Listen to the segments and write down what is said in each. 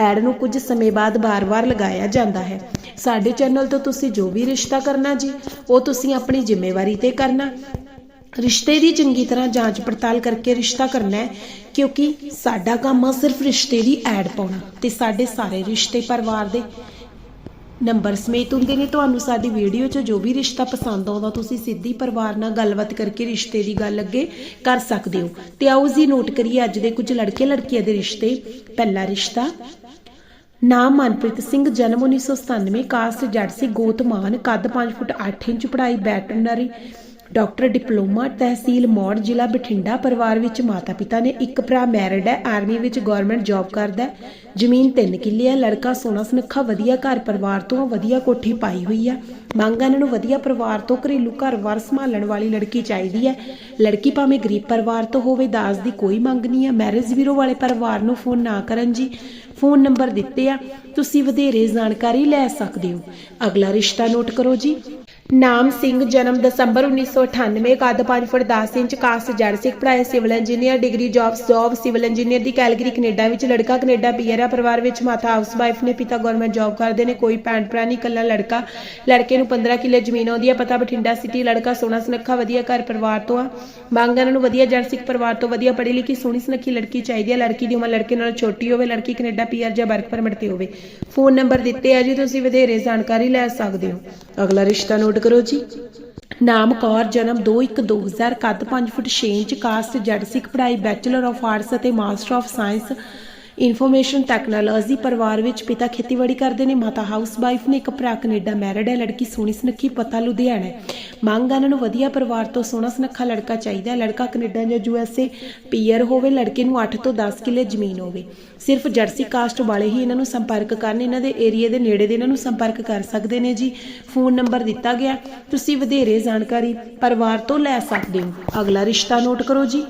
Add ਨੂੰ ਕੁਝ ਸਮੇਂ ਬਾਅਦ ਬਾਰ-ਬਾਰ ਲਗਾਇਆ ਜਾਂਦਾ ਹੈ। ਸਾਡੇ ਚੈਨਲ ਤੋਂ ਤੁਸੀਂ ਜੋ ਵੀ ਰਿਸ਼ਤਾ ਕਰਨਾ ਜੀ, ਉਹ ਤੁਸੀਂ ਆਪਣੀ ਜ਼ਿੰਮੇਵਾਰੀ ਤੇ ਕਰਨਾ। ਰਿਸ਼ਤੇ ਦੀ ਚੰਗੀ ਤਰ੍ਹਾਂ ਜਾਂਚ ਪੜਤਾਲ ਕਰਕੇ ਰਿਸ਼ਤਾ ਕਰਨਾ ਹੈ, ਕਿਉਂਕਿ ਸਾਡਾ ਕੰਮ ਆ ਸਿਰਫ ਰਿਸ਼ਤੇ ਦੀ ਐਡ ਪਾਉਣਾ ਤੇ ਸਾਡੇ ਸਾਰੇ ਰਿਸ਼ਤੇ ਪਰਿਵਾਰ ਦੇ ਨੰਬਰ ਸਮੇਤ ਹੁੰਦੇ ਨੇ। ਤੁਹਾਨੂੰ ਸਾਡੀ ਵੀਡੀਓ 'ਚ ਜੋ ਵੀ ਰਿਸ਼ਤਾ ਪਸੰਦ ਆਉਂਦਾ, ਤੁਸੀਂ ਸਿੱਧੀ ਪਰਿਵਾਰ ਨਾਲ ਗੱਲਬਾਤ ਕਰਕੇ ਰਿਸ਼ਤੇ ਦੀ ਗੱਲ ਅੱਗੇ ਕਰ ਸਕਦੇ ਹੋ। ਤੇ ਆਓ ਜੀ ਨੋਟ ਕਰੀਏ ਅੱਜ ਦੇ ਕੁਝ ਲੜਕੇ ਲੜਕੀਆਂ ਦੇ ਰਿਸ਼ਤੇ। ਪਹਿਲਾ ਰਿਸ਼ਤਾ ਨਾਮ ਮਨਪ੍ਰੀਤ ਸਿੰਘ, ਜਨਮ 1997 ਕਾਸਟ ਜੱਟ ਸੀ, ਗੋਤ ਮਾਨ, ਕੱਦ 5 ਫੁੱਟ 8 ਇੰਚ, ਪੜ੍ਹਾਈ ਵੈਟਰਨਰੀ ਡਾਕਟਰ ਡਿਪਲੋਮਾ ਤਹਿਸੀਲ ਮੌੜ, ਜ਼ਿਲ੍ਹਾ ਬਠਿੰਡਾ ਪਰਿਵਾਰ ਵਿੱਚ ਮਾਤਾ ਪਿਤਾ ਨੇ ਇੱਕ ਭਰਾ ਮੈਰਿਡ ਹੈ, ਆਰਮੀ ਵਿੱਚ ਗਵਰਨਮੈਂਟ ਜੌਬ ਕਰਦਾ ਹੈ। ਜ਼ਮੀਨ 3 ਕਿੱਲੇ ਹੈ, ਲੜਕਾ ਸੋਨਾ ਸੁਨੱਖਾ, ਵਧੀਆ ਘਰ ਪਰਿਵਾਰ ਤੋਂ ਵਧੀਆ ਕੋਠੀ ਪਾਈ ਹੋਈ ਹੈ। ਮੰਗ ਇਹਨਾਂ ਨੂੰ ਵਧੀਆ ਪਰਿਵਾਰ ਤੋਂ ਘਰੇਲੂ ਘਰ-ਵਾਰ ਸੰਭਾਲਣ ਵਾਲੀ ਲੜਕੀ ਚਾਹੀਦੀ ਹੈ। ਲੜਕੀ ਭਾਵੇਂ ਗਰੀਬ ਪਰਿਵਾਰ ਤੋਂ ਹੋਵੇ, ਦਾਜ ਦੀ ਕੋਈ ਮੰਗ ਨਹੀਂ ਹੈ। ਮੈਰਿਜ ਵੀਰੋ ਵਾਲੇ ਪਰਿਵਾਰ ਨੂੰ ਫੋਨ ਨਾ ਕਰਨ ਜੀ। ਫੋਨ ਨੰਬਰ ਦਿੱਤੇ ਆ। ਤੁਸੀਂ ਵਧੇਰੇ ਜਾਣਕਾਰੀ ਲੈ ਸਕਦੇ ਹੋ। ਅਗਲਾ ਰਿਸ਼ਤਾ ਨੋਟ ਕਰੋ ਜੀ। ਨਾਮ ਸਿੰਘ, ਜਨਮ ਦਸੰਬਰ 1998 ਕੱਦ 5 ਫੁੱਟ 10 ਇੰਚ, ਕਾਸਟ ਜੜ ਸਿੱਖ, ਪੜ੍ਹਾਈ civil engineer, degree job job civil engineer ਦੀ ਕੈਲਗਰੀ ਕੈਨੇਡਾ ਵਿੱਚ, ਲੜਕਾ ਕੈਨੇਡਾ ਪੀਆਰ ਆ ਪਰਿਵਾਰ ਵਿੱਚ, ਮਾਤਾ ਹਾਊਸ ਵਾਈਫ ਨੇ, ਪਿਤਾ ਗਵਰਨਮੈਂਟ ਜੌਬ ਕਰਦੇ ਨੇ, ਕੋਈ ਭੈਣ ਭਰਾ ਨਹੀਂ, ਇਕੱਲਾ ਲੜਕਾ, ਲੜਕੇ ਨੂੰ 15 ਕਿੱਲੇ ਜ਼ਮੀਨ ਆਉਂਦੀ ਹੈ, ਪਤਾ ਬਠਿੰਡਾ ਸਿਟੀ, ਲੜਕਾ ਸੋਹਣਾ ਸੁਨੱਖਾ, ਵਧੀਆ ਘਰ ਪਰਿਵਾਰ ਤੋਂ ਆ ਮੰਗ ਇਹਨਾਂ ਨੂੰ ਵਧੀਆ ਜੜ ਸਿੱਖ ਪਰਿਵਾਰ ਤੋਂ ਵਧੀਆ ਪੜ੍ਹੀ ਲਿਖੀ, ਸੋਹਣੀ ਸੁਨੱਖੀ ਲੜਕੀ ਚਾਹੀਦੀ ਹੈ, ਲੜਕੀ ਦੀ ਉਮਰ ਲੜਕੇ ਨਾਲੋਂ ਛੋਟੀ ਹੋਵੇ, ਲੜਕੀ ਕੈਨੇਡਾ ਪੀਆਰ ਜਾਂ ਵਰਕ ਪਰਮਿਟ ਤੇ ਹੋਵੇ। ਫੋਨ ਨੰਬਰ ਦਿੱਤੇ ਆ ਜੀ, ਤੁਸੀਂ ਵਧੇਰੇ ਜਾਣਕਾਰੀ ਲੈ ਸਕਦੇ ਹੋ। ਅਗਲਾ ਰਿਸ਼ਤਾ ਨੋਟ ਕਰੋ ਜੀ। ਨਾਮ ਕੌਰ, ਜਨਮ 21-2000 ਕੱਦ 5 ਫੁੱਟ 6 ਇੰਚ, ਕਾਸਟ ਜੱਟ ਸਿੱਖ ਪੜ੍ਹਾਈ ਬੈਚਲਰ ਆਫ ਆਰਟਸ ਅਤੇ master of science information technology ਪਰਿਵਾਰ ਵਿੱਚ ਪਿਤਾ ਖੇਤੀਬਾੜੀ ਕਰਦੇ ਨੇ, ਮਾਤਾ ਹਾਊਸਵਾਈਫ ਨੇ ਇੱਕ ਭਰਾ ਕੈਨੇਡਾ ਮੈਰਿਡ ਹੈ, ਲੜਕੀ ਸੋਹਣੀ ਸੁਨੱਖੀ, ਪਤਾ ਲੁਧਿਆਣਾ ਹੈ। ਮੰਗ ਇਹਨਾਂ ਨੂੰ ਵਧੀਆ ਪਰਿਵਾਰ ਤੋਂ ਸੋਹਣਾ ਸੁਨੱਖਾ ਲੜਕਾ ਚਾਹੀਦਾ ਲੜਕਾ ਕੈਨੇਡਾ ਜਾਂ ਯੂਐਸਏ ਪੀਅਰ ਹੋਵੇ, ਲੜਕੇ ਨੂੰ 8 ਤੋਂ 10 ਕਿੱਲੇ ਜ਼ਮੀਨ ਹੋਵੇ। ਸਿਰਫ ਜਰਸੀ ਕਾਸਟ ਵਾਲੇ ਹੀ ਇਹਨਾਂ ਨੂੰ ਸੰਪਰਕ ਕਰਨ, ਇਹਨਾਂ ਦੇ ਏਰੀਆ ਦੇ ਨੇੜੇ ਦੇ ਇਹਨਾਂ ਨੂੰ ਸੰਪਰਕ ਕਰ ਸਕਦੇ ਨੇ ਜੀ। ਫੋਨ ਨੰਬਰ ਦਿੱਤਾ ਗਿਆ ਤੁਸੀਂ ਵਧੇਰੇ ਜਾਣਕਾਰੀ ਪਰਿਵਾਰ ਤੋਂ ਲੈ ਸਕਦੇ ਹੋ। ਅਗਲਾ ਰਿਸ਼ਤਾ ਨੋਟ ਕਰੋ ਜੀ।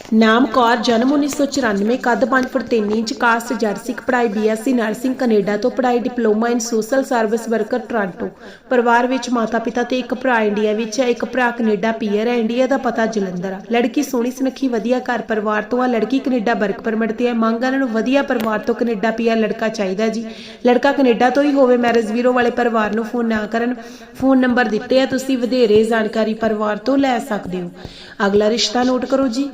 ਨਾਮ ਕੌਰ, ਜਨਮ 1994 ਕੱਦ 5 ਫੁੱਟ 3 ਇੰਚ, ਕਾਸਟ ਜੱਟ ਸਿੱਖ ਪੜ੍ਹਾਈ ਬੀਐਸਸੀ ਨਰਸਿੰਗ, ਕੈਨੇਡਾ ਤੋਂ ਪੜ੍ਹਾਈ, diploma in social service worker, Toronto. ਪਰਿਵਾਰ ਵਿੱਚ ਮਾਤਾ ਪਿਤਾ ਤੇ ਇੱਕ ਭਰਾ ਇੰਡੀਆ ਵਿੱਚ ਹੈ, ਇੱਕ ਭਰਾ ਕੈਨੇਡਾ ਪੀਅਰ ਹੈ, ਇੰਡੀਆ ਦਾ ਪਤਾ ਜਲੰਧਰ ਆ। ਲੜਕੀ ਸੋਹਣੀ ਸੁਨੱਖੀ, ਵਧੀਆ ਘਰ ਪਰਿਵਾਰ ਤੋਂ ਆ, ਲੜਕੀ ਕੈਨੇਡਾ ਵਰਕ ਪਰਮਿਟ ਤੇ ਹੈ ਮੰਗ ਇਹਨਾਂ ਨੂੰ ਵਧੀਆ ਪਰਿਵਾਰ ਤੋਂ ਕੈਨੇਡਾ ਪੀਆਰ ਲੜਕਾ ਚਾਹੀਦਾ ਜੀ। ਲੜਕਾ ਕੈਨੇਡਾ ਤੋਂ ਹੀ ਹੋਵੇ, ਮੈਰਿਜ ਵੀਰੋ ਵਾਲੇ ਪਰਿਵਾਰ ਨੂੰ ਫੋਨ ਨਾ ਕਰਨ, ਫੋਨ ਨੰਬਰ ਦਿੱਤੇ ਆ, ਤੁਸੀਂ ਵਧੇਰੇ ਜਾਣਕਾਰੀ ਪਰਿਵਾਰ ਤੋਂ ਲੈ ਸਕਦੇ ਹੋ। ਅਗਲਾ ਰਿਸ਼ਤਾ ਨੋਟ ਕਰੋ ਜੀ।